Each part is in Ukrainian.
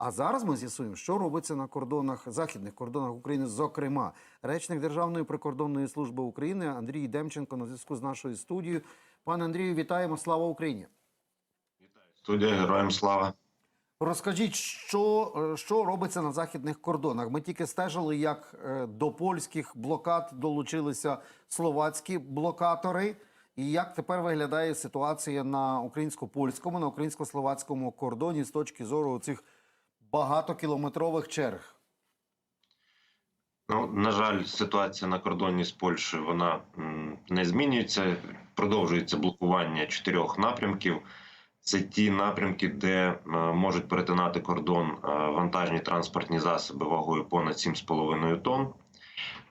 А зараз ми з'ясуємо, що робиться на кордонах західних кордонах України. Зокрема, речник Державної прикордонної служби України Андрій Демченко на зв'язку з нашою студією. Пане Андрію, вітаємо! Слава Україні! Студія героям слава. Розкажіть, що, е, що робиться на західних кордонах? Ми тільки стежили, як е, до польських блокад долучилися словацькі блокатори. І як тепер виглядає ситуація на українсько-польському, на українсько-словацькому кордоні з точки зору цих багатокілометрових черг? Ну, на жаль, ситуація на кордоні з Польщею вона не змінюється. Продовжується блокування чотирьох напрямків. Це ті напрямки, де е, можуть перетинати кордон е, вантажні транспортні засоби вагою понад 7,5 тонн.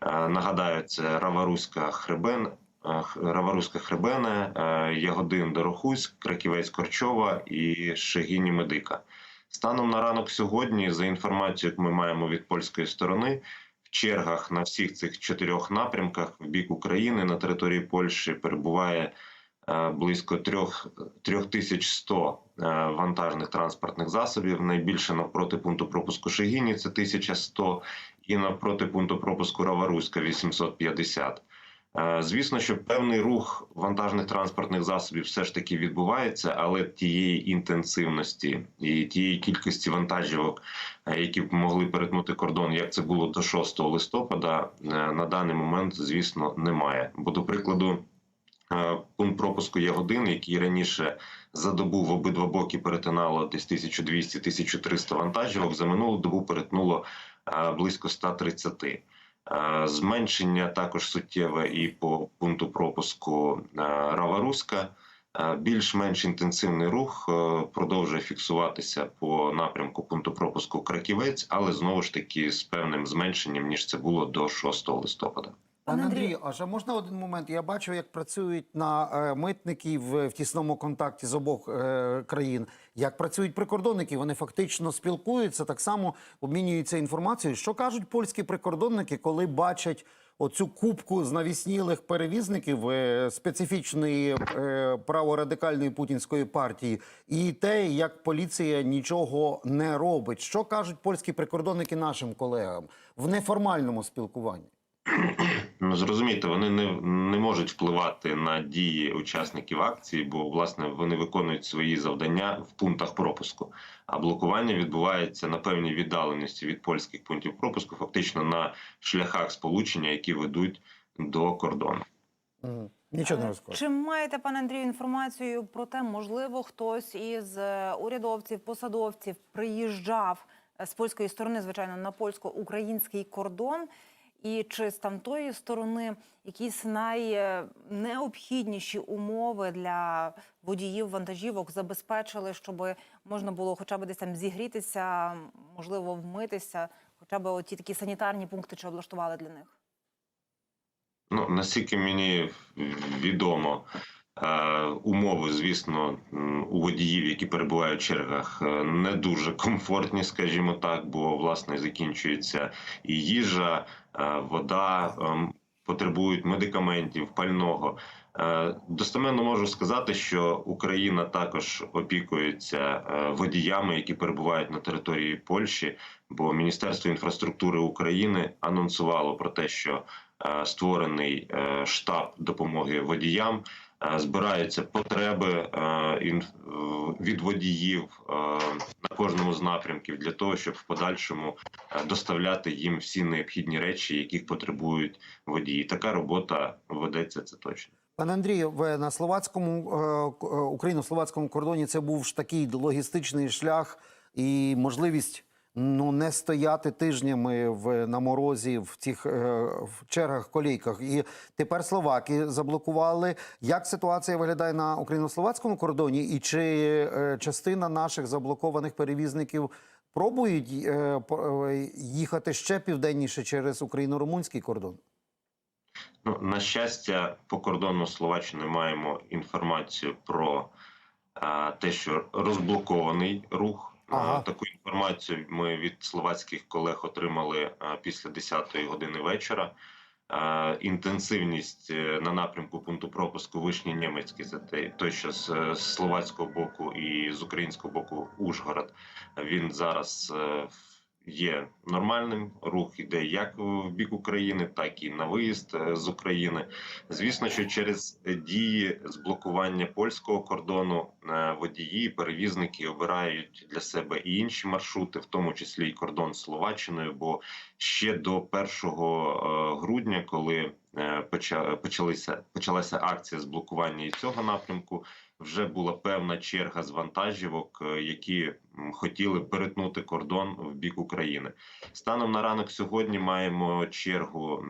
Е, Нагадаю, це Раваруська Хребен, Раваруська Хребене, Ягодин Дорохуськ, Краківець Корчова і Шегіні Медика. Станом на ранок сьогодні, за інформацією, яку ми маємо від польської сторони, в чергах на всіх цих чотирьох напрямках в бік України на території Польщі перебуває е, близько трьох- 3100 е, вантажних транспортних засобів. Найбільше навпроти пункту пропуску Шегіні це 1100 і навпроти пункту пропуску Раваруська 850. Е, Звісно, що певний рух вантажних транспортних засобів все ж таки відбувається, але тієї інтенсивності і тієї кількості вантажівок, е, які б могли перетнути кордон, як це було до 6 листопада, е, на даний момент, звісно, немає. Бо, до прикладу, пункт пропуску Ягодин, який раніше за добу в обидва боки перетинало десь 1200-1300 вантажівок, за минулу добу перетнуло близько 130. Зменшення також суттєве і по пункту пропуску Раваруська. Більш-менш інтенсивний рух е, продовжує фіксуватися по напрямку пункту пропуску Краківець, але знову ж таки з певним зменшенням ніж це було до 6 листопада. Пане Андрію. А ще можна один момент? Я бачу, як працюють на е, митників в, в тісному контакті з обох е, країн. Як працюють прикордонники, вони фактично спілкуються, так само обмінюються інформацією. Що кажуть польські прикордонники, коли бачать оцю кубку з навіснілих перевізників е, специфічної е, праворадикальної путінської партії, і те, як поліція нічого не робить? Що кажуть польські прикордонники нашим колегам в неформальному спілкуванні? Ну зрозумійте, вони не, не можуть впливати на дії учасників акції, бо власне вони виконують свої завдання в пунктах пропуску. А блокування відбувається на певній віддаленості від польських пунктів пропуску, фактично на шляхах сполучення, які ведуть до кордону. Нічого не Е, розкажу. Чи маєте, пане Андрію, інформацію про те, можливо, хтось із е, урядовців, посадовців приїжджав з польської сторони, звичайно, на польсько-український кордон, і чи з тамтої сторони якісь найнеобхідніші умови для водіїв вантажівок забезпечили, щоб можна було хоча б десь там зігрітися, можливо, вмитися, хоча б оті такі санітарні пункти чи облаштували для них? Ну наскільки мені відомо, умови, звісно, у водіїв, які перебувають в чергах, е, не дуже комфортні, скажімо так, бо власне закінчується і їжа, е, вода. ем, Потребують медикаментів, пального. Е, Достеменно можу сказати, що Україна також опікується водіями, які перебувають на території Польщі, бо Міністерство інфраструктури України анонсувало про те, що створений штаб допомоги водіям. Е, Збираються потреби е, від водіїв е, на кожному з напрямків для того, щоб в подальшому доставляти їм всі необхідні речі, яких потребують водії. Така робота ведеться, це точно. Пане Андрію, на словацькому україно-словацькому кордоні це був ж такий логістичний шлях і можливість ну не стояти тижнями в на морозі в цих е, в чергах колійках. І тепер словаки заблокували. Як ситуація виглядає на україно-словацькому кордоні? І чи е, частина наших заблокованих перевізників пробують е, е, їхати ще південніше через україно-румунський кордон? Ну, на щастя, по кордону Словаччини маємо інформацію про е, те, що розблокований рух. Е, Ага. Таку інформацію ми від словацьких колег отримали е, після 10-ї години вечора. е, інтенсивність на напрямку пункту пропуску Вишні Німецький, це той, той, що з, словацького боку і з українського боку Ужгород. Він зараз е, є нормальним. Рух іде як в бік України, так і на виїзд е, з України. Звісно, що через дії з блокування польського кордону е, водії, перевізники обирають для себе і інші маршрути, в тому числі і кордон з Словаччиною. Бо ще до 1 е, грудня, коли почалися почалася акція з блокування і цього напрямку, вже була певна черга з вантажівок, е, які хотіли перетнути кордон в бік України. Станом на ранок сьогодні маємо чергу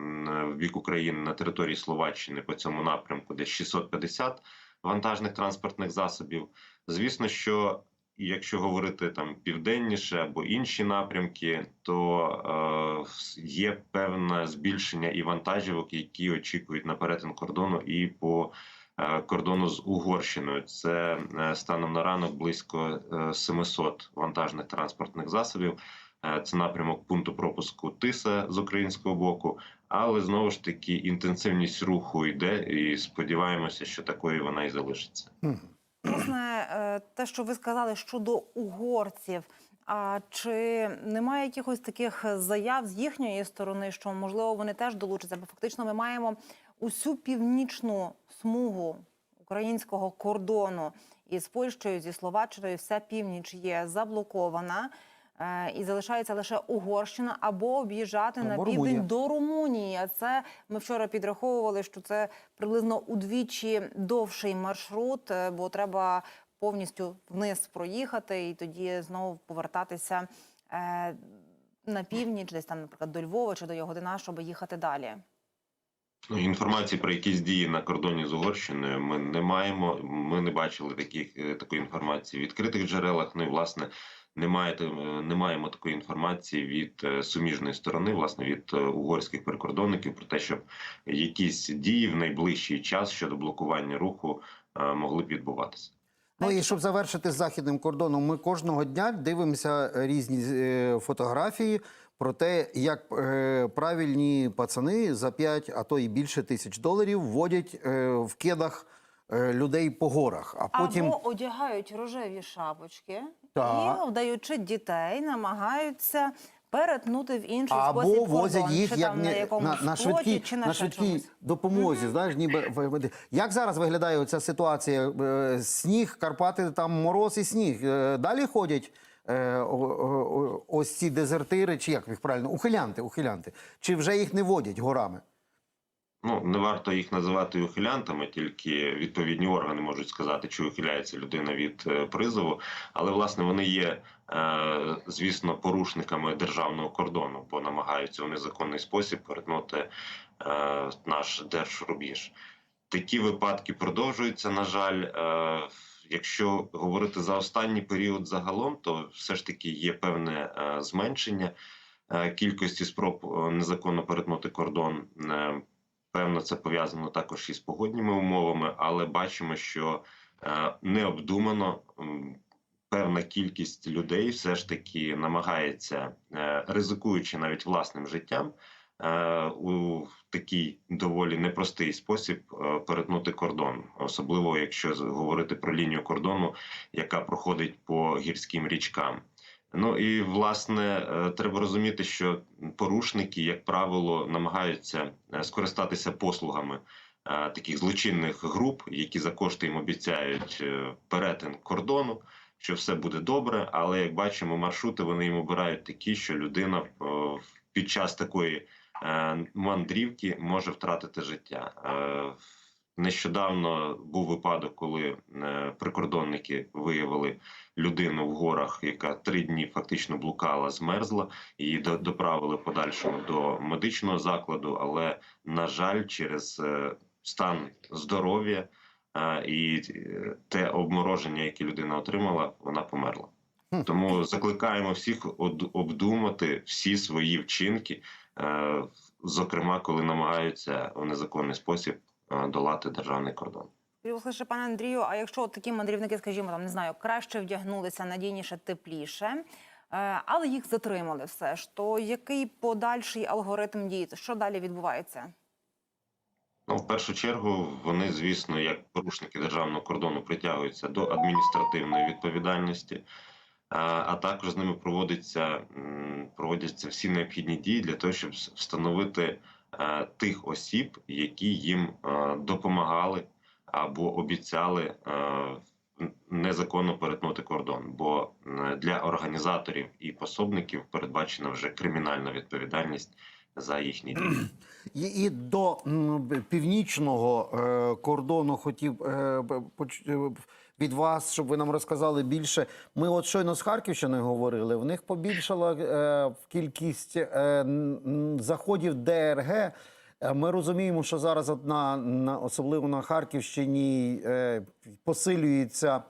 в бік України на території Словаччини по цьому напрямку, десь 650 вантажних транспортних засобів. Звісно, що якщо говорити там південніше або інші напрямки, то е, є певне збільшення і вантажівок, які очікують на перетин кордону і по кордону з Угорщиною. Це е, станом на ранок близько е, 700 вантажних транспортних засобів. Е, Це напрямок пункту пропуску Тиса з українського боку, але знову ж таки інтенсивність руху йде, і сподіваємося, що такою вона і залишиться. Власне, е, те, що ви сказали щодо угорців. А чи немає якихось таких заяв з їхньої сторони, що можливо вони теж долучаться? Бо фактично ми маємо усю північну смугу українського кордону із Польщею, зі Словаччиною, вся північ є заблокована. е, І залишається лише Угорщина або об'їжджати на південь Румунія. до Румунії. А це ми вчора підраховували, що це приблизно удвічі довший маршрут, е, бо треба повністю вниз проїхати і тоді знову повертатися е, на північ, десь там, наприклад, до Львова чи до Ягодина, щоб їхати далі. Інформації про якісь дії на кордоні з Угорщиною ми не маємо. Ми не бачили таких е, такої інформації в відкритих джерелах. Ну і власне немає е, не маємо такої інформації від е, суміжної сторони, власне від угорських прикордонників про те, щоб якісь дії в найближчий час щодо блокування руху могли б відбуватися. Ну і щоб завершити з західним кордоном, ми кожного дня дивимося різні фотографії про те, як е, правильні пацани за 5, а то і більше тисяч доларів вводять е, в кедах е, людей по горах. А потім Або одягають рожеві шапочки Так. і, вдаючи дітей, намагаються перетнути в інший або спосіб возять їх чи як там на не, якомусь на, на флоті, швидкій, чи на, на ще швидкій чомусь. допомозі. Знаєш, ніби як зараз виглядає оця ситуація? Е, Сніг, Карпати, там мороз і сніг. Е, Далі ходять. Е, Ось ці дезертири, чи як їх правильно, ухилянти, ухилянти, чи вже їх не водять горами? Ну не варто їх називати ухилянтами, тільки відповідні органи можуть сказати, чи ухиляється людина від е, призову. Але власне вони є, е, звісно, порушниками державного кордону, бо намагаються у незаконний спосіб перетнути наш держрубіж. Такі випадки продовжуються. На жаль, якщо говорити за останній період загалом, то все ж таки є певне е, зменшення е, кількості спроб е, незаконно перетнути кордон. Певно, це пов'язано також із погодніми умовами, але бачимо, що необдумано певна кількість людей все ж таки намагається, ризикуючи навіть власним життям, у такий доволі непростий спосіб е, перетнути кордон, особливо якщо говорити про лінію кордону, яка проходить по гірським річкам. Ну і власне е, треба розуміти, що порушники, як правило, намагаються е, скористатися послугами е, таких злочинних груп, які за кошти їм обіцяють е, перетин кордону, що все буде добре. Але як бачимо, маршрути вони їм обирають такі, що людина е, під час такої е, мандрівки може втратити життя. Е, Нещодавно був випадок, коли е, прикордонники виявили людину в горах, яка три дні фактично блукала, змерзла. Її доправили подальшому до медичного закладу, але на жаль, через е, стан здоров'я е, і е, те обмороження, яке людина отримала, вона померла. Тому закликаємо всіх обдумати всі свої вчинки, е, зокрема, коли намагаються в незаконний спосіб е, долати державний кордон. Лише пане Андрію, а якщо такі мандрівники, скажімо, там не знаю, краще вдягнулися, надійніше, тепліше, е, але їх затримали все ж, то який подальший алгоритм дій? Що далі відбувається? Ну, в першу чергу, вони, звісно, як порушники державного кордону притягуються до адміністративної відповідальності, а, також з ними проводиться, проводяться всі необхідні дії для того, щоб встановити е, тих осіб, які їм е, допомагали або обіцяли е, незаконно перетнути кордон. Бо для організаторів і пособників передбачена вже кримінальна відповідальність за їхні дії. І, і до північного е, кордону хотів е, е, від вас, щоб ви нам розказали більше. Ми от щойно з Харківщини говорили. В них побільшала е, кількість е, заходів ДРГ. Е, Ми розуміємо, що зараз одна на особливо на Харківщині е, посилюються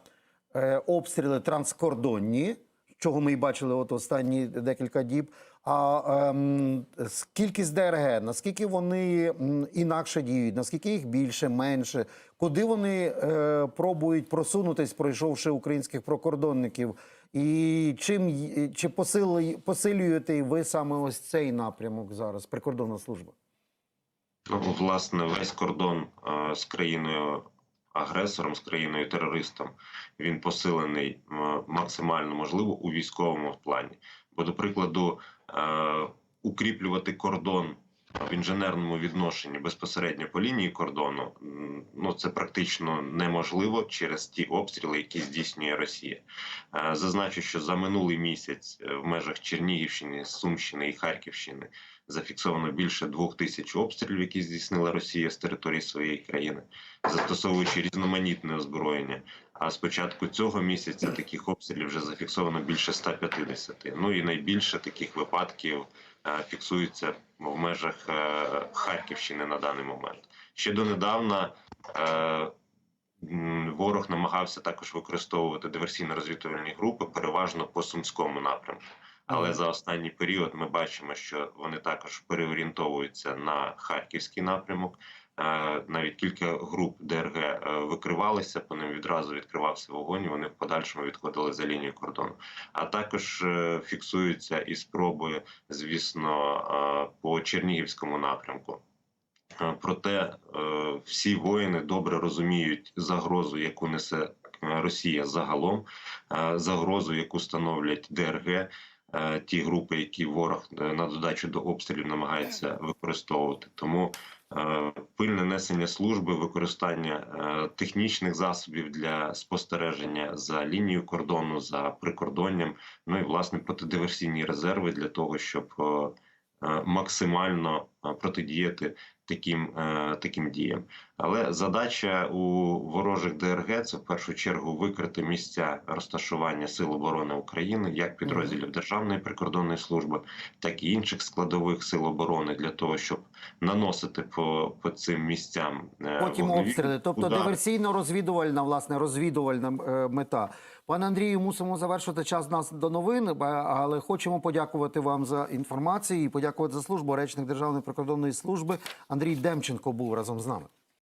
е, обстріли транскордонні, чого ми і бачили от останні декілька діб. А ем, с- кількість ДРГ, наскільки вони інакше діють, наскільки їх більше, менше, куди вони е, пробують просунутись, пройшовши українських прокордонників, і чим чи посили, посилюєте ви саме ось цей напрямок зараз, прикордонна служба? Ну, власне, весь кордон е, з країною агресором, з країною терористом, він посилений максимально можливо у військовому плані. Бо, до прикладу, е, укріплювати кордон в інженерному відношенні безпосередньо по лінії кордону, ну це практично неможливо через ті обстріли, які здійснює Росія. Е, Зазначу, що за минулий місяць е, в межах Чернігівщини, Сумщини і Харківщини зафіксовано більше двох тисяч обстрілів, які здійснила Росія з території своєї країни, застосовуючи різноманітне озброєння. А з початку цього місяця таких обстрілів вже зафіксовано більше 150. Ну і найбільше таких випадків е, фіксується в межах е, Харківщини на даний момент. Ще донедавна е, ворог намагався також використовувати диверсійно-розвідувальні групи переважно по сумському напрямку. Але за останній період ми бачимо, що вони також переорієнтовуються на харківський напрямок. Е, Навіть кілька груп ДРГ е, викривалися, по ним відразу відкривався вогонь. і Вони в подальшому відходили за лінію кордону. А також е, фіксуються і спроби, звісно, по Чернігівському напрямку. Проте всі воїни добре розуміють загрозу, яку несе Росія загалом, загрозу, яку становлять ДРГ, ті групи, які ворог е, на додачу до обстрілів намагається використовувати. Тому е, пильне несення служби, використання е, технічних засобів для спостереження за лінією кордону, за прикордонням, ну і власне протидиверсійні резерви для того, щоб е, е, максимально е, протидіяти таким, е, таким діям. Але задача у ворожих ДРГ це в першу чергу викрити місця розташування Сил оборони України, як підрозділів Державної прикордонної служби, так і інших складових сил оборони для того, щоб наносити по, по цим місцям е, Потім обстріли, тобто диверсійно-розвідувальна, власне, розвідувальна е, мета. Пане Андрію, мусимо завершити час нас до новин, але хочемо подякувати вам за інформацію і подякувати за службу. Речник Державної прикордонної служби Андрій Демченко був разом з нами.